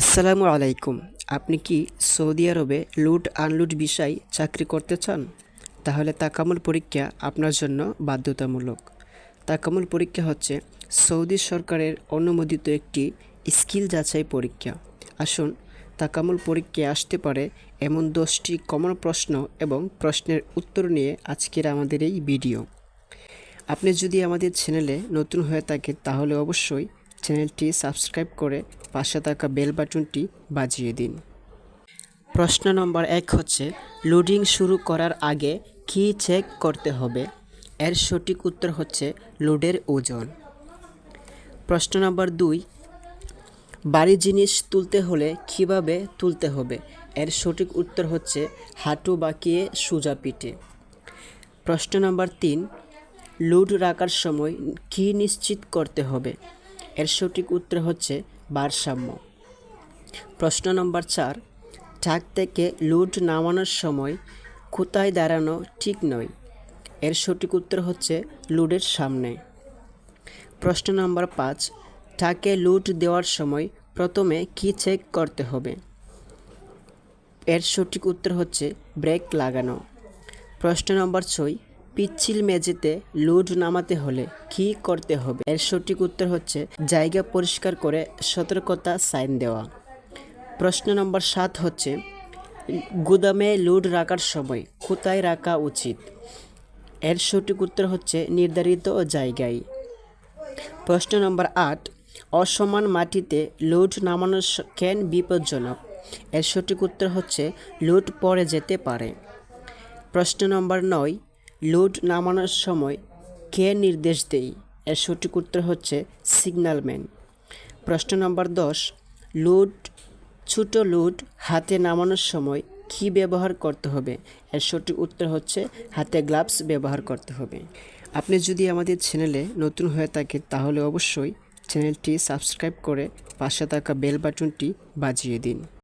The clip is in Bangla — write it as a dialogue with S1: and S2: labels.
S1: আসসালামু আলাইকুম। আপনি কি সৌদি আরবে লুট আনলুট বিষয় চাকরি করতে চান? তাহলে তাকামুল পরীক্ষা আপনার জন্য বাধ্যতামূলক। তাকামুল পরীক্ষা হচ্ছে সৌদি সরকারের অনুমোদিত একটি স্কিল যাচাই পরীক্ষা। আসুন, তাকামুল পরীক্ষায় আসতে পারে এমন দশটি কমন প্রশ্ন এবং প্রশ্নের উত্তর নিয়ে আজকের আমাদের এই ভিডিও। আপনি যদি আমাদের চ্যানেলে নতুন হয়ে থাকেন, তাহলে অবশ্যই চ্যানেলটি সাবস্ক্রাইব করে পাশে থাকা বেল বাটনটি বাজিয়ে দিন। প্রশ্ন নম্বর এক হচ্ছে, লোডিং শুরু করার আগে কী চেক করতে হবে? এর সঠিক উত্তর হচ্ছে লোডের ওজন। প্রশ্ন নম্বর দুই, বাড়ি জিনিস তুলতে হলে কীভাবে তুলতে হবে? এর সঠিক উত্তর হচ্ছে হাঁটু বাঁকিয়ে সোজা পিঠে। প্রশ্ন নম্বর তিন, লোড রাখার সময় কী নিশ্চিত করতে হবে? এর সঠিক উত্তর হচ্ছে ভারসাম্য। প্রশ্ন নম্বর চার ট্রাক থেকে লুট নামানোর সময় কোথায় দাঁড়ানো ঠিক নয়। এর সঠিক উত্তর হচ্ছে লোডের সামনে। প্রশ্ন নম্বর পাঁচ ট্রাকে লুট দেওয়ার সময় প্রথমে কী চেক করতে হবে? এর সঠিক উত্তর হচ্ছে ব্রেক লাগানো। প্রশ্ন নম্বর ছয় পিচ্ছিল মেঝেতে লুড নামাতে হলে কী করতে হবে? এর সঠিক উত্তর হচ্ছে জায়গা পরিষ্কার করে সতর্কতা সাইন দেওয়া। প্রশ্ন নম্বর সাত হচ্ছে, গুদামে লুড রাখার সময় কোথায় রাখা উচিত? এর সঠিক উত্তর হচ্ছে নির্ধারিত জায়গায়। প্রশ্ন নম্বর আট, অসমান মাটিতে লোড নামানো কেন বিপজ্জনক? এর সঠিক উত্তর হচ্ছে লোড পড়ে যেতে পারে। প্রশ্ন নম্বর নয় লোড নামানোর সময় কে নির্দেশ দেয়? এর সঠিক উত্তর হচ্ছে সিগন্যালম্যান প্রশ্ন নম্বর দশ, লোড, ছোটো লোড হাতে নামানোর সময় কী ব্যবহার করতে হবে? এর সঠিক উত্তর হচ্ছে হাতে গ্লাভস ব্যবহার করতে হবে। আপনি যদি আমাদের চ্যানেলে নতুন হয়ে থাকেন, তাহলে অবশ্যই চ্যানেলটি সাবস্ক্রাইব করে পাশে থাকা বেল বাটনটি বাজিয়ে দিন।